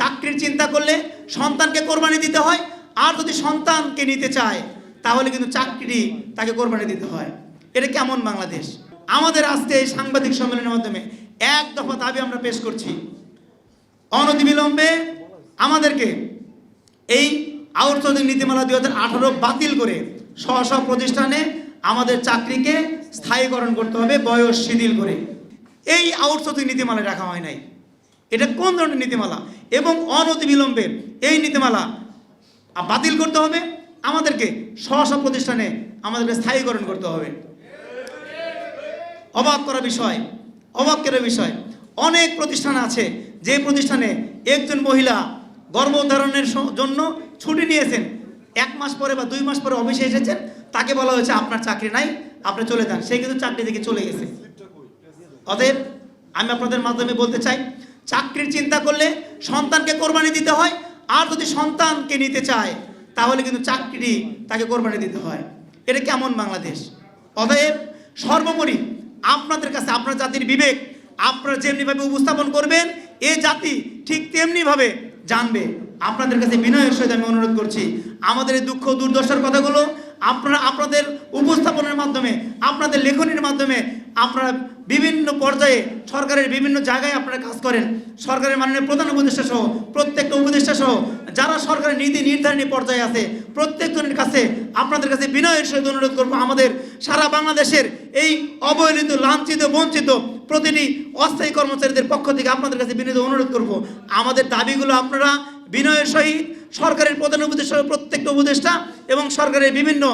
চাকরির চিন্তা করলে সন্তানকে কোরবানি দিতে হয়, আর যদি সন্তানকে নিতে চায়, তাহলে কিন্তু চাকরি তাকে কোরবানি দিতে হয়। এটা কেমন বাংলাদেশ? আমাদের আজকে এই সাংবাদিক সম্মেলনের মাধ্যমে এক দফা দাবি আমরা পেশ করছি। অনতিবিলম্বে আমাদেরকে এই আউটসোর্সিং নীতিমালা দুই হাজার আঠারো বাতিল করে স্ব স্ব প্রতিষ্ঠানে আমাদের চাকরিকে স্থায়ীকরণ করতে হবে, বয়স শিথিল করে। এই আউটসোর্সিং নীতিমালা রাখা হয় নাই। এটা কোন ধরনের নীতিমালা? এবং অনতিবিলম্বে এই নীতিমালা বাতিল করতে হবে। আমাদেরকে স্ব প্রতিষ্ঠানে আমাদেরকে স্থায়ীকরণ করতে হবে। অবাক করা বিষয়, অবাক করা বিষয়। অনেক প্রতিষ্ঠান আছে, যে প্রতিষ্ঠানে একজন মহিলা গর্ভধারণের স- জন্য ছুটি নিয়েছেন। এক মাস পরে বা দুই মাস পরে অফিসে এসেছেন। তাকে বলা হয়েছে, আপনার চাকরি নাই, আপনি চলে যান। সে কিন্তু চাকরি থেকে চলে গেছে। অতএব আমি আপনাদের মাধ্যমে বলতে চাই চাকরির চিন্তা করলে সন্তানকে কোরবানি দিতে হয়, আর যদি সন্তানকে নিতে চায়, তাহলে কিন্তু চাকরি তাকে কোরবানি দিতে হয়। এটা কেমন বাংলাদেশ? অতএব সর্বোপরি আপনাদের কাছে, আপনার জাতির বিবেক, আপনারা যেমনিভাবে উপস্থাপন করবেন, এ জাতি ঠিক তেমনিভাবে জানবে। আপনাদের কাছে বিনয়ের সহিত আমি অনুরোধ করছি, আমাদের এই দুঃখ দুর্দশার কথাগুলো আপনারা, আপনাদের উপস্থাপনের মাধ্যমে, আপনাদের লেখনীর মাধ্যমে আপনারা বিভিন্ন পর্যায়ে সরকারের বিভিন্ন জায়গায় আপনারা কাজ করেন। সরকারের মাননীয় প্রধান উপদেষ্টা সহ, প্রত্যেকটা উপদেষ্টা সহ, যারা সরকারের নীতি নির্ধারণী পর্যায়ে আছে, প্রত্যেকজনের কাছে আপনাদের কাছে বিনয়ের সহিত অনুরোধ করব, আমাদের সারা বাংলাদেশের এই অবহেলিত, লাঞ্ছিত, বঞ্চিত প্রতিটি অস্থায়ী কর্মচারীদের পক্ষ থেকে আপনাদের কাছে বিনীত অনুরোধ করব। আমাদের দাবিগুলো আপনারা বিনয়ের সহিত সরকারের প্রধান উপদেষ্টা সহ প্রত্যেকটা উপদেষ্টা এবং সরকারের বিভিন্ন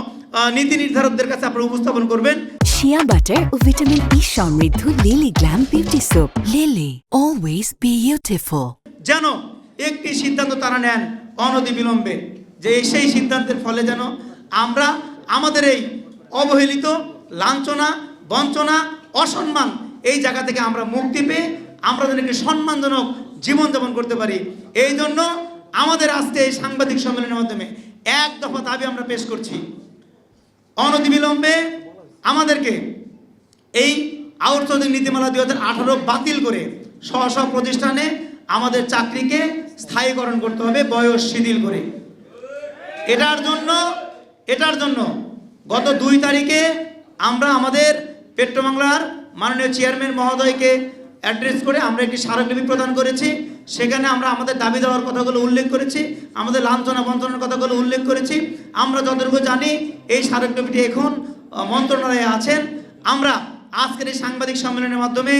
নীতি নির্ধারকদের কাছে আপনারা উপস্থাপন করবেন। শিয়া বাটার ও ভিটামিন ই সমৃদ্ধ Lily glam beauty soap Lily always beautiful যেন একটি সিদ্ধান্ত তারা নেন অনতি বিলম্বে যে সেই সিদ্ধান্তের ফলে যেন আমরা আমাদের এই অবহেলিত লাঞ্ছনা বঞ্চনা অসম্মান এই জায়গা থেকে আমরা মুক্তি পেয়ে আমরা যেন একটি সম্মানজনক জীবনযাপন করতে পারি। এই জন্য আমাদের আজকে এই সাংবাদিক সম্মেলনের মাধ্যমে এক দফা দাবি আমরা পেশ করছি। অনতিবিলম্বে আমাদেরকে এই আউটসোর্সিং নীতিমালা দুই হাজার আঠারো বাতিল করে স্ব স্ব প্রতিষ্ঠানে আমাদের চাকরিকে স্থায়ীকরণ করতে হবে, বয়স শিথিল করে। এটার জন্য এটার জন্য গত দুই তারিখে আমরা আমাদের পেট্রোবাংলার মাননীয় চেয়ারম্যান মহোদয়কে অ্যাড্রেস করে আমরা একটি স্মারকলিপি প্রদান করেছি। সেখানে আমরা আমাদের দাবি দেওয়ার কথাগুলো উল্লেখ করেছি, আমাদের লাঞ্ছনা বঞ্চনার কথাগুলো উল্লেখ করেছি। আমরা যতটুকু জানি, এই স্মারকলিপিটি এখন মন্ত্রণালয়ে আছেন। আমরা আজকের এই সাংবাদিক সম্মেলনের মাধ্যমে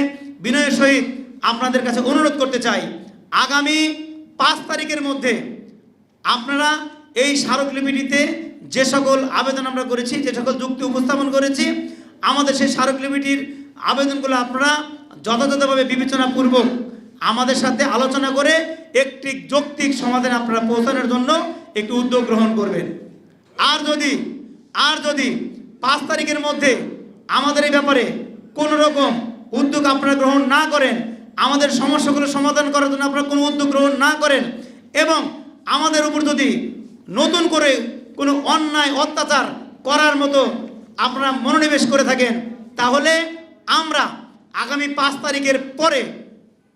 বিনয়ের সহিত আপনাদের কাছে অনুরোধ করতে চাই, আগামী পাঁচ তারিখের মধ্যে আপনারা এই স্মারকলিপিটিতে যে সকল আবেদন আমরা করেছি, যে সকল যুক্তি উপস্থাপন করেছি, আমাদের সেই স্মারকলিপিটির আবেদনগুলো আপনারা যথাযথভাবে বিবেচনাপূর্বক আমাদের সাথে আলোচনা করে একটি যৌক্তিক সমাধানে আপনারা পৌঁছানোর জন্য একটি উদ্যোগ গ্রহণ করবেন। আর যদি আর যদি পাঁচ তারিখের মধ্যে আমাদের এই ব্যাপারে কোনো রকম উদ্যোগ আপনারা গ্রহণ না করেন, আমাদের সমস্যাগুলো সমাধান করার জন্য আপনারা কোনো উদ্যোগ গ্রহণ না করেন এবং আমাদের উপর যদি নতুন করে কোনো অন্যায়, অত্যাচার করার মতো আপনারা মনোনিবেশ করে থাকেন, তাহলে আমরা আগামী পাঁচ তারিখের পরে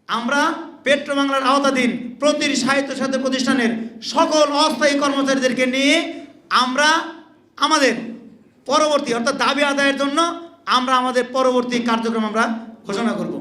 আমরা পেট্রো বাংলার আওতাধীন প্রতিটি সাহিত্য সাথে প্রতিষ্ঠানের সকল অস্থায়ী কর্মচারীদেরকে নিয়ে আমরা আমাদের পরবর্তী, অর্থাৎ দাবি আদায়ের জন্য আমরা আমাদের পরবর্তী কার্যক্রম আমরা ঘোষণা করব।